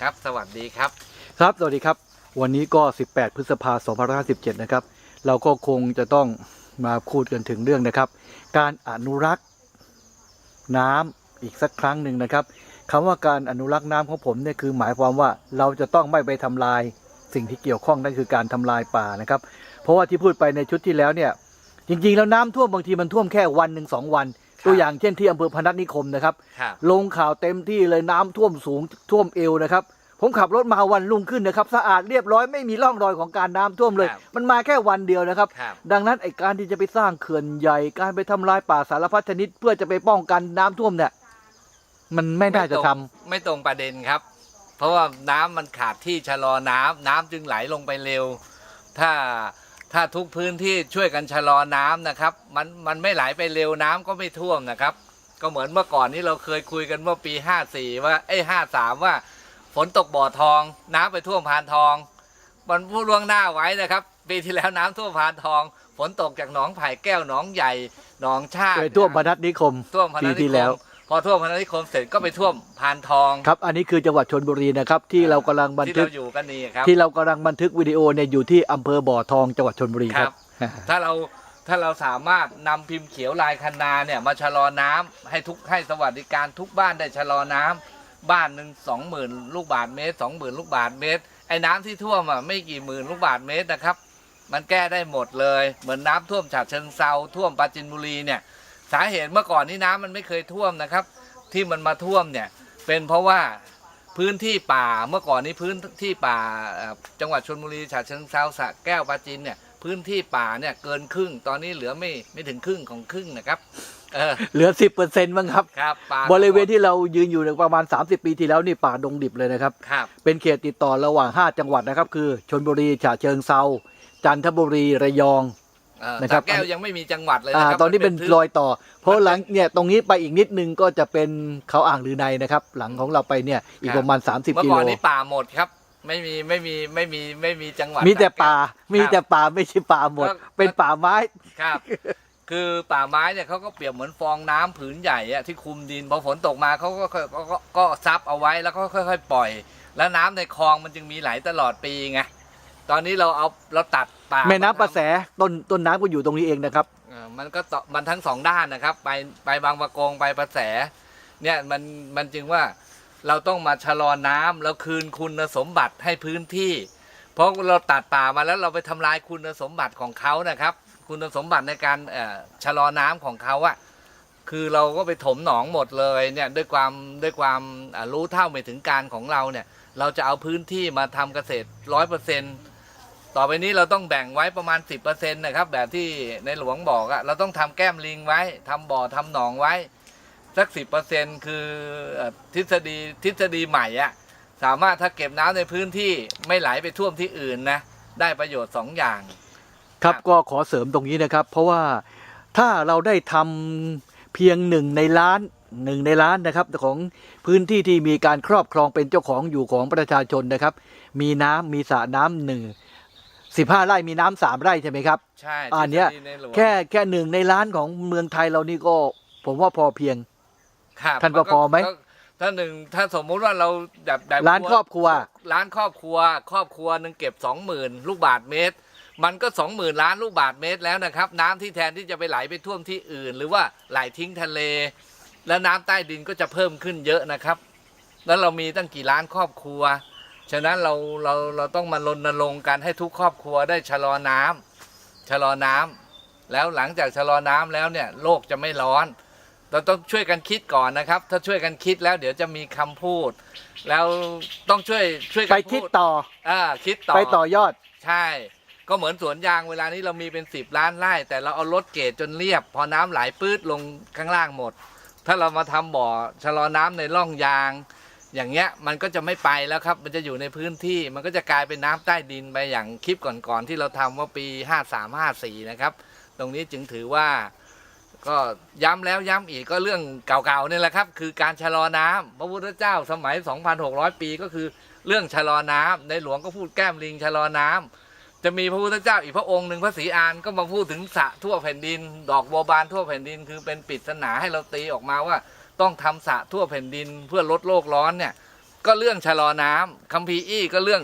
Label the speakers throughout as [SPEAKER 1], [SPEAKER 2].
[SPEAKER 1] ครับ สวัสดีครับ
[SPEAKER 2] ครับ สวัสดีครับ วันนี้ก็ 18 พฤษภาคม2557นะครับ เราก็คงจะต้องมาพูดกันถึงเรื่องนะครับ การอนุรักษ์น้ำอีกสักครั้งหนึ่งนะครับคำว่าการอนุรักษ์น้ำของผมเนี่ยคือหมายความว่าเราจะต้องไม่ไปทำลายสิ่งที่เกี่ยวข้องนั่นคือการทำลายป่านะครับ เพราะว่าที่พูดไปในชุดที่แล้วเนี่ยจริงๆ แล้วน้ำท่วมบางทีมันท่วมแค่วันหนึ่งสองวัน ตัวอย่างเช่นที่อำเภอพนัสนิคมนะครับ
[SPEAKER 1] ครับ
[SPEAKER 2] ลงข่าวเต็มที่เลยน้ำท่วมสูงท่วมเอวนะครับ ผมขับรถมาวันรุ่งขึ้นนะครับ สะอาดเรียบร้อยไม่มีร่องรอยของการน้ำท่วมเลย
[SPEAKER 1] ครับ
[SPEAKER 2] มันมาแค่วันเดียวนะครับ
[SPEAKER 1] ครับ
[SPEAKER 2] ดังนั้นไอ้การที่จะไปสร้างเขื่อนใหญ่การไปทำลายป่าสารพัดชนิด เพื่อจะไปป้องกันน้ำท่วมเนี่ยมันไม่น่าจะทำ
[SPEAKER 1] ไม่ตรงไม่ตรงประเด็นครับ เพราะว่าน้ำมันขาดที่ชะลอน้ำน้ำจึงไหลลงไปเร็ว ถ้า ถ้าทุกพื้นที่ช่วยกันชะลอน้ำนะครับ มันมันไม่ไหลไปเร็วน้ำก็ไม่ท่วมนะครับ ก็เหมือนเมื่อก่อนนี้เราเคยคุยกันเมื่อปี 54 ว่าเอ้ห้าสามว่าฝนตกบ่อทองน้ำไปท่วมพานทอง มันพูดล่วงหน้าไว้นะครับปีที่แล้วน้ำท่วมพานทอง ฝนตกจากหนองไผ่แก้วหนองใหญ่หนองชาติ
[SPEAKER 2] ไปท่วมพนัสนิคม
[SPEAKER 1] ท่วมพ
[SPEAKER 2] ปี
[SPEAKER 1] นัสนิ
[SPEAKER 2] ที่
[SPEAKER 1] ค
[SPEAKER 2] แล้ว
[SPEAKER 1] ม พอท่วมพนัสนิคมเสร็จก็ไปท่วมพานทอง
[SPEAKER 2] ครับ อันนี้คือจังหวัดชนบุรีนะครับ ที่เรากำลังบัน
[SPEAKER 1] ที่
[SPEAKER 2] ทึก
[SPEAKER 1] เราอยู่กันนี่ครับ
[SPEAKER 2] ที่เรากำลังบันทึกวิดีโอเนี่ยอยู่ที่อำเภอบ่อทองจังหวัดชนบุรีครับ
[SPEAKER 1] ถ้าเราถ้าเราสามารถนำพิมพ์เขียวลายคันนาเนี่ยมาชะลอน้ำให้ทุกให้สวัสดิการทุกบ้านได้ชะลอน้ำบ้านหนึ่งสองหมื่นลูกบาทเมตรสองหมื่นลูกบาทเมตร ไอ้น้ำที่ท่วมอะไม่กี่หมื่นลูกบาทเมตรนะครับ มันแก้ได้หมดเลย เหมือนน้ำท่วมฉะเชิงเซาท่วมปราจินบุรีเนี่ย สาเหตุเมื่อก่อนนี้น้ำมันไม่เคยท่วมนะครับ ที่มันมาท่วมเนี่ยเป็นเพราะว่าพื้นที่ป่าเมื่อก่อนนี้พื้นที่ป่าเอ่อจังหวัดชลบุรีฉะเชิงเซาสระแก้วปราจีนเนี่ยพื้นที่ป่าเนี่ยเกินครึ่ง ตอนนี้เหลือไม่ไม่ถึงครึ่งของครึ่งนะครับเออ
[SPEAKER 2] เหลือสิบเปอร์เซ็นต์บ้างครับ
[SPEAKER 1] ครับป่า
[SPEAKER 2] บริเวณที่เรายืนอยู่เนี่ยประมาณ 30 ปีที่แล้วนี่ป่าดงดิบเลยนะครับ
[SPEAKER 1] ครับ
[SPEAKER 2] เป็นเขตติดต่อระหว่าง 5 จังหวัดนะครับ คือชนบุรีฉะเชิงเซาจันทบุรีระยอง
[SPEAKER 1] เอ่อ
[SPEAKER 2] นะครับ
[SPEAKER 1] สระแก้วยังไม่มีจังหวัดเลย
[SPEAKER 2] อ่า
[SPEAKER 1] นะครับ
[SPEAKER 2] ตอนนี้เป็น
[SPEAKER 1] มั
[SPEAKER 2] รอยต่อ เพราะหลังเนี่ยตรงนี้ไปอีกนิดนึงก็จะเป็นเขาอ่างลือในนะครับ หลังของเราไปเนี่ยอีกประมาณ 30
[SPEAKER 1] เมื่อ
[SPEAKER 2] กิ
[SPEAKER 1] ก่
[SPEAKER 2] โล
[SPEAKER 1] อนนี้ป่าหมดครับไม่มีไม่มีไม่มีไม่มีจังหวัด
[SPEAKER 2] มีแต่
[SPEAKER 1] สระก้ว
[SPEAKER 2] ป่ามีแต่ป่าไม่ใช่ป่าหมด
[SPEAKER 1] แล้ว
[SPEAKER 2] เป็นป่าไม้
[SPEAKER 1] ครับ คือป่าไม้เนี่ยเขาก็เปรียบเหมือนฟองน้ำผืนใหญ่อะที่คุมดินพอฝนตกมาเขาก็ก็ก็ก็ก็ซับเอาไว้แล้วก็ค่อย ๆ ปล่อย แล้วน้ำในคลองมันจึงมีไหลตลอดปีไง ตอนนี้เราเอาเราตัดป่า
[SPEAKER 2] แม่น้ำประแส
[SPEAKER 1] มาท
[SPEAKER 2] ต้นต้นน้ำก็อยู่ตรงนี้เองนะครับำ
[SPEAKER 1] เอ่อมันก็ต่อมันทั้งสองด้านนะครับ ไปไปบางประกงไปประแส เนี่ยมันมันจึงว่าเราต้องมาชะลอน้ำแล้วคืนคุณสมบัติให้พื้นที่ เพราะเราตัดป่ามาแล้วเราไปทำลายคุณสมบัติของเขานะครับ คุณสมบัติในการเอ่อชะลอน้ำของเขาอะคือเราก็ไปถมหนองหมดเลยเนี่ยด้วยความด้วยความอ่ารู้เท่าไม่ถึงการของเราเนี่ย เราจะเอาพื้นที่มาทำเกษตรร้อยเปอร์เซ็นต่ อไปนี้เราต้องแบ่งไว้ประมาณ 10%นะครับ แบบที่ในหลวงบอกอะเราต้องทำแก้มลิงไว้ทำบ่อทำหนองไว้ สักสิบเปอร์เซ็นคือเอ่อทฤษฎีทฤษฎีใหม่อะสามารถถ้าเก็บน้ำในพื้นที่ไม่ไหลไปท่วมที่อื่นนะได้ประโยชน์สองอย่าง
[SPEAKER 2] ครับ
[SPEAKER 1] ครับ
[SPEAKER 2] ก็ขอเสริมตรงนี้นะครับ เพราะว่าถ้าเราได้ทำเพียงหนึ่งในล้านหนึ่งในล้านนะครับของพื้นที่ที่มีการครอบครองเป็นเจ้าของอยู่ของประชาชนนะครับ มีน้ำมีสระน้ำหนึ่ง สิบห้าไร่มีน้ำสามไร่ใช่ไหมครับ
[SPEAKER 1] ใช่
[SPEAKER 2] อันเนี้ย
[SPEAKER 1] ทฤษฎีในหลวง
[SPEAKER 2] แค่แค่หนึ่งในล้านของเมืองไทยเรานี่ก็ ผมว่าพอเพียง
[SPEAKER 1] ครับ
[SPEAKER 2] ท่านว่าพอไหม
[SPEAKER 1] ก็ถ้าหนึ่งถ้าสมมุติว่าเราแบบแบบ
[SPEAKER 2] ล้านครอบครัว
[SPEAKER 1] ร้านครอบครัว ครอบครัวหนึ่งเก็บสองหมื่นลูกบาทเมตร มันก็สองหมื่นล้านลูกบาทเมตรแล้วนะครับ น้ำที่แทนที่จะไปไหลไปท่วมที่อื่น หรือว่าไหลทิ้งทะเล แล้วน้ำใต้ดินก็จะเพิ่มขึ้นเยอะนะครับ แล้วเรามีตั้งกี่ล้านครอบครัว ฉะนั้นเราเราเราต้องมารณรงค์กันให้ทุกครอบครัวได้ชะลอน้ำชะลอน้ำแล้วหลังจากชะลอน้ำแล้วเนี่ยโลกจะไม่ร้อน เราต้องช่วยกันคิดก่อนนะครับ ถ้าช่วยกันคิดแล้วเดี๋ยวจะมีคำพูด แล้วต้องช่วยช่วยกั
[SPEAKER 2] ไป
[SPEAKER 1] น
[SPEAKER 2] คิด
[SPEAKER 1] พูด
[SPEAKER 2] ต่อ
[SPEAKER 1] อ่าคิดต่อ
[SPEAKER 2] ไปต่อยอด
[SPEAKER 1] ใช่ ก็เหมือนสวนยางเวลานี้เรามีเป็นสิบล้านไร่แต่เราเอารถเกตจนเรียบ พอน้ำไหลปื้ดลงข้างล่างหมด ถ้าเรามาทำบ่อชะลอน้ำในร่องยาง อย่างเงี้ยมันก็จะไม่ไปแล้วครับ มันจะอยู่ในพื้นที่มันก็จะกลายเป็นน้ำใต้ดินไปอย่างคลิปก่อนๆที่เราทำว่าปี 53 54 นะครับ ตรงนี้จึงถือว่าก็ย้ำแล้วย้ำอีกก็เรื่องเก่าๆนี่แหละครับ คือการชะลอน้ำพระพุทธเจ้าสมัย 2,600 ปีก็คือเรื่องชะลอน้ำในหลวงก็พูดแก้มลิงชะลอน้ำจะมีพระพุทธเจ้าอีกพระองค์หนึ่งพระศรีอานก็มาพูดถึงสะทั่วแผ่นดิน ดอกบัวบานทั่วแผ่นดิน คือเป็นปริศนาให้เราตีออกมาว่า ต้องทำสระทั่วแผ่นดินเพื่อลดโลกร้อนเนี่ยก็เรื่องชะลอน้ำคัมภีร์อี้ก็เรื่อง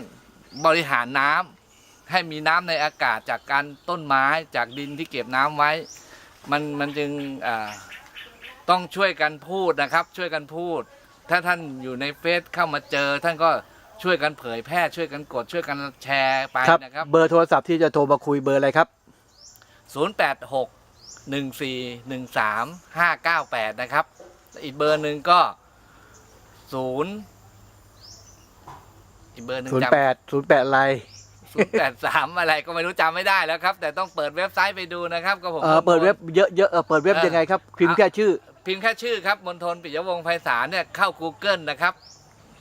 [SPEAKER 1] บริหารน้ำให้มีน้ำในอากาศจากการต้นไม้จากดินที่เก็บน้ำไว้ มันมันจึงอ่าต้องช่วยกันพูดนะครับ ช่วยกันพูด ถ้าท่านอยู่ในเฟซเข้ามาเจอ ท่านก็ช่วยกันเผยแพร่ช่วยกันกดช่วยกันแชร์ไป
[SPEAKER 2] ครับ
[SPEAKER 1] นะครับ
[SPEAKER 2] เบอร์โทรศัพท์ที่จะโทรมาคุยเบอร์อะไรครับ
[SPEAKER 1] 086 14 13 598 นะครับ อีกเบอร์หนึ่งก็0อีกเบอร์หนึ่งจำ
[SPEAKER 2] 08 08อะไร
[SPEAKER 1] 083อะไรก็ไม่รู้จำไม่ได้แล้วครับ แต่ต้องเปิดเว็บไซต์ไปดูนะครับก็ผม
[SPEAKER 2] เออเปิดเว็บเยอะเยอะๆเออเปิดเว็บ
[SPEAKER 1] เออ
[SPEAKER 2] ยังไงครับพิมพ์แค่ชื่อ
[SPEAKER 1] พิมพ์แค่ชื่อครับมณฑลปิยวงศ์ไพศาลเนี่ยเข้า Google นะครับ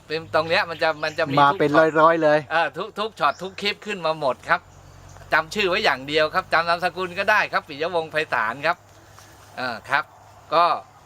[SPEAKER 1] เป็นตรงเนี้ยมันจะมันจะมี
[SPEAKER 2] มา
[SPEAKER 1] ทุก
[SPEAKER 2] เป็น
[SPEAKER 1] ช็อต
[SPEAKER 2] ร้อยๆเลย
[SPEAKER 1] เออทุกทุกช็อตทุกคลิปขึ้นมาหมดครับจำชื่อไว้อย่างเดียวครับจำนามสกุลก็ได้ครับปิยวงศ์ไพศาลครับเออครับ ก็